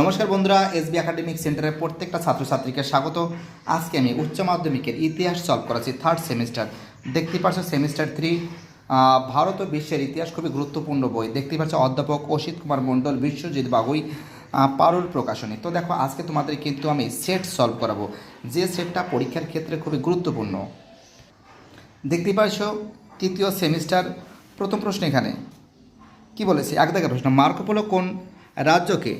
নমস্কার বন্ধুরা, SB academic সেন্টারের প্রত্যেকটা ছাত্রছাত্রীকে স্বাগত। আজকে আমি উচ্চ মাধ্যমিকের ইতিহাস সলভ করাচ্ছি থার্ড সেমিস্টার দেখতে পাচ্ছ সেমিস্টার থ্রি ভারত ও বিশ্বের ইতিহাস খুবই গুরুত্বপূর্ণ বই। দেখতে পাচ্ছ অধ্যাপক অসিত কুমার মণ্ডল, বিশ্বজিৎ বাগুই পারুল প্রকাশনী। তো দেখো, আজকে তোমাদের কিন্তু আমি সেট সলভ করাবো। যে সেটটা পরীক্ষার ক্ষেত্রে খুবই গুরুত্বপূর্ণ। দেখতে পাচ্ছ তৃতীয় সেমিস্টার প্রথম প্রশ্ন এখানে। কি বলেছে? এক দাগের প্রশ্ন মার্কোপোলো কোন রাজ্যকে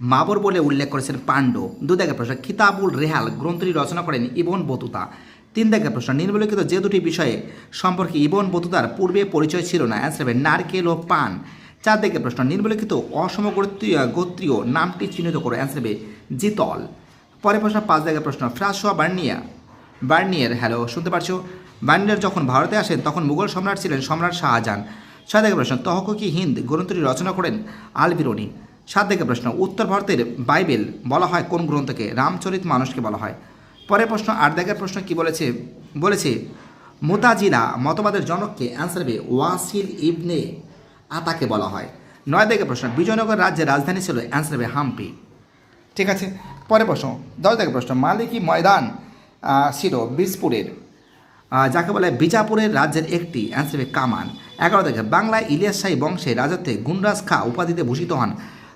মাবর বলে উল্লেখ করেছেন পাণ্ডব। দু দাগের প্রশ্ন, কিতাবুল রেহাল গ্রন্থটি রচনা করেন ইবন বতুতা। তিন দাগের প্রশ্ন, নিম্নলিখিত যে দুটি বিষয়ে সম্পর্কে ইবন বতুতার পূর্বে পরিচয় ছিল না? অ্যান্সার হবে, নারকেল ও পান। চার দিকের প্রশ্ন, নিম্নলিখিত অসমগোত্রীয় গোত্রীয় নামটি চিহ্নিত করো? অ্যান্সার হবে, জিতল। পরে প্রশ্ন, পাঁচ দাগের প্রশ্ন, ফ্রাসোয়া বার্নিয়া। বার্নিয়ার হ্যালো শুনতে পারছ? বার্নিয়ার যখন ভারতে আসেন, তখন মুঘল সম্রাট ছিলেন সম্রাট শাহজাহান। ছয় থেকে প্রশ্ন তহকি হিন্দ গ্রন্থটি রচনা করেন আল বিরনি সাত থেকে প্রশ্ন, উত্তর ভারতের বাইবেল বলা হয় কোন গ্রন্থকে? রামচরিত মানুষকে বলা হয়। পরের প্রশ্ন আট দাগের প্রশ্ন কি বলেছে? বলেছে, মোতাজিরা মতবাদের জনককে অ্যান্সার হবে, ওয়াসিল ইবনে আতাকে বলা হয়। নয় দাগের প্রশ্ন, বিজয়নগর রাজ্যের রাজধানী ছিল অ্যান্সার হবে হাম্পি। ঠিক আছে? পরে প্রশ্ন, দশ থেকে প্রশ্ন, মালিকি ময়দান ছিল বীজপুরের যাকে বলে বিজাপুরের রাজ্যের একটি অ্যান্সার হবে কামান। এগারো থেকে বাংলায় ইলিয়াস বংশে রাজত্বে গুণরাজ খা উপাধিতে ভূষিত হন।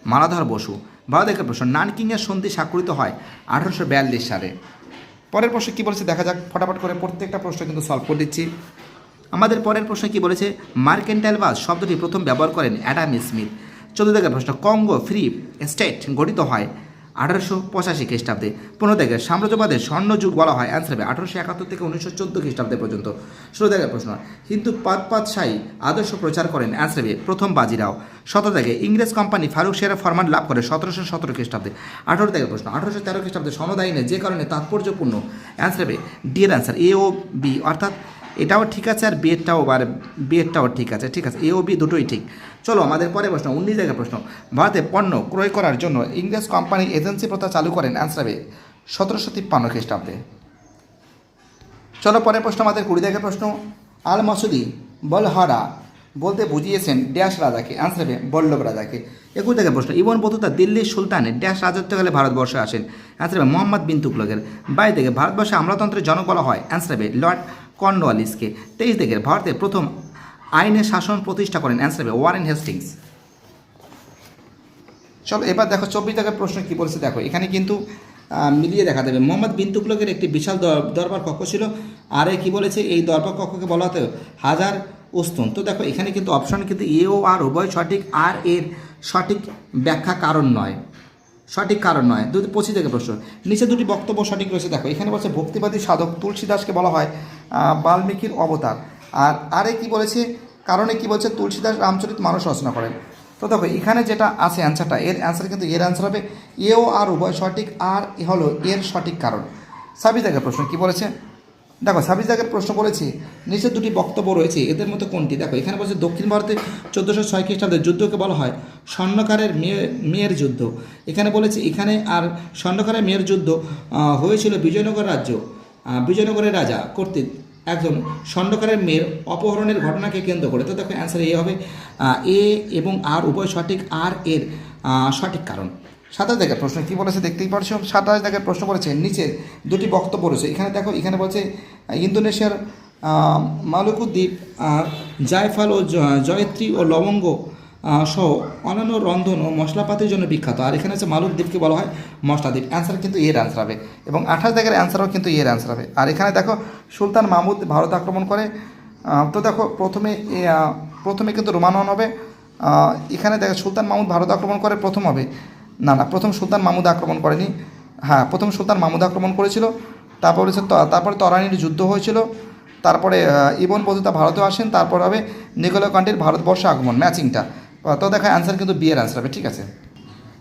মালাধর বসু ভারতের একটা প্রশ্ন, নানকিংয়ের সন্ধি স্বাক্ষরিত হয় আঠারোশো বিয়াল্লিশ সালে। পরের প্রশ্ন কী বলেছে? দেখা যাক, ফটাফট করে প্রত্যেকটা প্রশ্ন কিন্তু সলভ করে দিচ্ছি। আমাদের পরের প্রশ্ন কী বলেছে? মার্কেন্টাইল বাস শব্দটি প্রথম ব্যবহার করেন অ্যাডাম স্মিথ। চতুর্থ প্রশ্ন, কঙ্গো ফ্রি স্টেট গঠিত হয় আঠারোশো পঁচাশি খ্রিস্টাব্দে। পনেরো থেকে সাম্রাজ্যবাদের স্বর্ণযুগ বলা হয় অ্যান্সার হবে আঠারোশো একাত্তর থেকে উনিশশো চোদ্দ খ্রিস্টাব্দে পর্যন্ত। ষোলো থেকে প্রশ্ন কিন্তু পাতপাত শাহী আদর্শ প্রচার করেন অ্যান্সার হবে প্রথম বাজিরাও। সতেরো থেকে ইংরেজ কোম্পানি ফারুক শেরা ফরমান লাভ করে সতেরোশো সতেরো খ্রিস্টাব্দে। আঠারো থেকে প্রশ্ন, আঠারোশো তেরো খ্রিস্টাব্দে সনদ যে কারণে তাৎপর্যপূর্ণ। অ্যান্সার হবে ডি এর অ্যান্সার এ ও বি অর্থাৎ এটাও ঠিক আছে আর বিয়েরটাও আর বিয়েরটাও ঠিক আছে ঠিক আছে? এ ও বি দুটোই ঠিক। চলো, আমাদের পরে প্রশ্ন, উনিশ জায়গায় প্রশ্ন। ভারতে পণ্য ক্রয় করার জন্য ইংরেজ কোম্পানি এজেন্সি প্রথা চালু করেন অ্যান্সার হবে সতেরোশো তিপ্পান্ন খ্রিস্টাব্দে। চলো, পরের প্রশ্ন, আমাদের কুড়ি জায়গায় প্রশ্ন। আল মাসুদি বলহারা বলতে বুঝিয়েছেন ড্যাশ রাজাকে। অ্যান্সার হবে বল্লভ রাজাকে। একুশ জায়গায় প্রশ্ন, ইবন বতুতা দিল্লির সুলতানে ড্যাশ রাজত্বকালে ভারতবর্ষে আসেন। অ্যান্সার হবে মোহাম্মদ বিন তুগলকের বাইরে থেকে ভারতবর্ষে আমলাতন্ত্রের জনক বলা হয়। অ্যান্সার হবে লর্ড কর্নওয়ালিসকে। তেইশ থেকে ভারতে প্রথম আইনের শাসন প্রতিষ্ঠা করেন অ্যান্সার হবে ওয়ারেন হেস্টিংস। চলো, এবার দেখো, চব্বিশ টাকার প্রশ্ন কী বলছে? দেখো, এখানে কিন্তু মিলিয়ে দেখা দেবে মোহাম্মদ বিন তুগলকের একটি বিশাল দর- দরবার কক্ষ ছিল। আর এ কী বলেছে? এই দরবার কক্ষকে বলা হতো হাজার উস্তুন। তো দেখো, এখানে কিন্তু অপশন কিন্তু এ ও আর উভয় সঠিক, আর এর সঠিক ব্যাখ্যা কারণ নয়। সঠিক কারণ নয়। দুটি পঁচিশ থেকে প্রশ্ন। নিচে দুটি বক্তব্য সঠিক রয়েছে, দেখো। এখানে বলছে, ভক্তিবাদী সাধক তুলসী দাসকে বলা হয় বাল্মীকির অবতার। আর আরে কি বলেছে? কারণে কি বলছে? তুলসীদাস রামচরিত মানুষ রচনা করেন। তো দেখো, এখানে যেটা আছে অ্যান্সারটা এর অ্যান্সার কিন্তু এর অ্যান্সার হবে এও আর উভয় সঠিক আর এ হলো এর সঠিক কারণ। দাগের প্রশ্ন, কি বলেছে? দেখো সাবিজ দাগের প্রশ্ন বলেছে নিচে দুটি বক্তব্য রয়েছে, এদের মধ্যে কোনটি? দেখো, এখানে বলছে দক্ষিণ ভারতে চোদ্দোশো ছয় খ্রিস্টাব্দের যুদ্ধকে বলা হয় স্বর্ণকারের মেয়ে, মেয়ের যুদ্ধ। এখানে বলেছে, এখানে আর স্বর্ণকারের মেয়ের যুদ্ধ হয়েছিল বিজয়নগর রাজ্য। বিজয়নগরের রাজা কর্তৃক একজন স্বর্ণকারের মেয়ের অপহরণের ঘটনাকে কেন্দ্র করে। তো দেখো অ্যান্সার এ হবে এ এবং আর উভয় সঠিক, আর এর সঠিক কারণ। সাতাশ দাগের প্রশ্ন কী বলেছে দেখতেই পারছ? সাতাশ দাগের প্রশ্ন করেছে নিচে দুটি বক্তব্য রয়েছে। এখানে দেখো, এখানে বলছে ইন্দোনেশিয়ার আহ, মালুকুদ্বীপ আহ, জায়ফল ও জয়ত্রী ও লবঙ্গ সহ অন্যান্য রন্ধন ও মশলাপাতির জন্য বিখ্যাত। আর এখানে হচ্ছে মালুদ্বীপকে বলা হয় মশলাদ্বীপ অ্যান্সার কিন্তু এর অ্যান্সার হবে। এবং আঠাশ জায়গার অ্যান্সারও কিন্তু এর অ্যান্সার হবে। আর এখানে দেখো সুলতান মাহমুদ ভারত আক্রমণ করে। তো দেখো প্রথমে প্রথমে কিন্তু রোমানন হবে। এখানে দেখো সুলতান মাহমুদ ভারত আক্রমণ করে প্রথম হবে। না না প্রথম সুলতান মাহমুদ আক্রমণ করেনি। হ্যাঁ প্রথম সুলতান মাহমুদ আক্রমণ করেছিল। তারপরে হচ্ছে তারপরে তরানির যুদ্ধ হয়েছিল। তারপরে ইবন বতুতা ভারতেও আসেন, তারপর হবে নিকোলা কান্টির ভারতবর্ষে আগমন, ম্যাচিংটা। তো দেখো অ্যান্সার কিন্তু বি এর অ্যান্সার হবে, ঠিক আছে?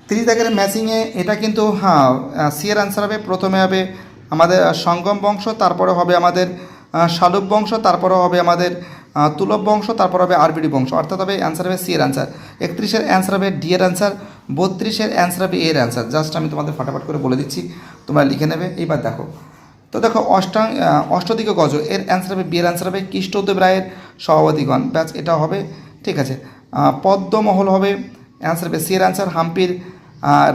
তিরিশ দাগের ম্যাচিংয়ে এটা কিন্তু হ্যাঁ সি এর অ্যান্সার হবে। প্রথমে হবে আমাদের সঙ্গম বংশ, তারপরে হবে আমাদের শালুব বংশ, তারপরে হবে আমাদের তুলব বংশ, তারপর হবে আরবিডি বংশ। অর্থাৎ হবে অ্যান্সার হবে সি এর অ্যান্সার একত্রিশের অ্যান্সার হবে ডি এর অ্যান্সার বত্রিশের অ্যান্সার হবে এর অ্যান্সার জাস্ট আমি তোমাদের ফটাফট করে বলে দিচ্ছি, তোমরা লিখে নেবে। এইবার দেখো তো দেখো অষ্টাং অষ্টদিক গজ। এর অ্যান্সার হবে বি এর অ্যান্সার হবে কৃষ্ণদেব রায়ের সভাপতিগণ। ব্যাস, এটা হবে, ঠিক আছে। পদ্মমহল হবে অ্যান্সার হবে সি এর অ্যান্সার হাম্পির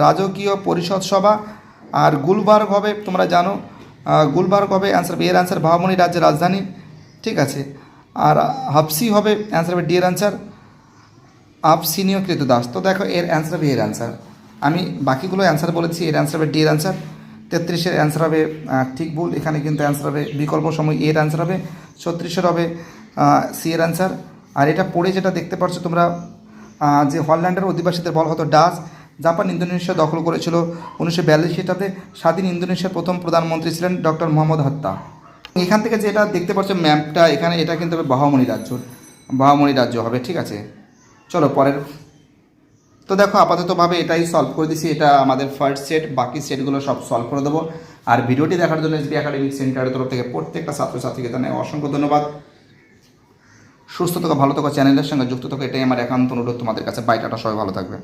রাজকীয় পরিষদ সভা। আর গুলবার্গ হবে, তোমরা জানো গুলবার্গ হবে অ্যান্সার হবে, এর অ্যান্সার ভাবমণি রাজ্যের রাজধানী, ঠিক আছে। আর হাফসি হবে অ্যান্সার হবে ডি এর অ্যান্সার আফসিনীয় কৃতদাস। তো দেখো, এর অ্যান্সার হবে, এর অ্যান্সার আমি বাকিগুলো অ্যান্সার বলেছি, এর অ্যান্সার হবে ডি এর অ্যান্সার তেত্রিশের অ্যান্সার হবে ঠিক ভুল, এখানে কিন্তু অ্যান্সার হবে, বিকল্প সময় এর অ্যান্সার হবে, ছত্রিশের হবে সি এর অ্যান্সার আর এটা পড়ে যেটা দেখতে পাচ্ছ তোমরা যে হল্যান্ডের অধিবাসীদের বলা হতো ডাচ, জাপান, ইন্দোনেশিয়া দখল করেছিল উনিশশো বিয়াল্লিশ খ্রিস্টাব্দে, স্বাধীন ইন্দোনেশিয়ার প্রথম প্রধানমন্ত্রী ছিলেন ডক্টর মোহাম্মদ হাত্তা। এখান থেকে যেটা দেখতে পাচ্ছ ম্যাপটা, এখানে এটা কিন্তু হবে বাহামণি রাজ্য বাহামণি রাজ্য হবে, ঠিক আছে। চলো পরের তো দেখো, আপাততভাবে এটাই সলভ করে দিছি। এটা আমাদের ফার্স্ট সেট বাকি সেটগুলো সব সলভ করে দেবো। আর ভিডিওটি দেখার জন্য এসবি একাডেমিক সেন্টারের তরফ থেকে প্রত্যেকটা ছাত্রছাত্রীকে জানাই অসংখ্য ধন্যবাদ। সুস্থ থাকো, ভালো থাকো, চ্যানেলের সঙ্গে যুক্ত থাকো, এটাই আমার একান্ত অনুরোধ তোমাদের কাছে। বাইটাটা সবাই ভালো থাকবে।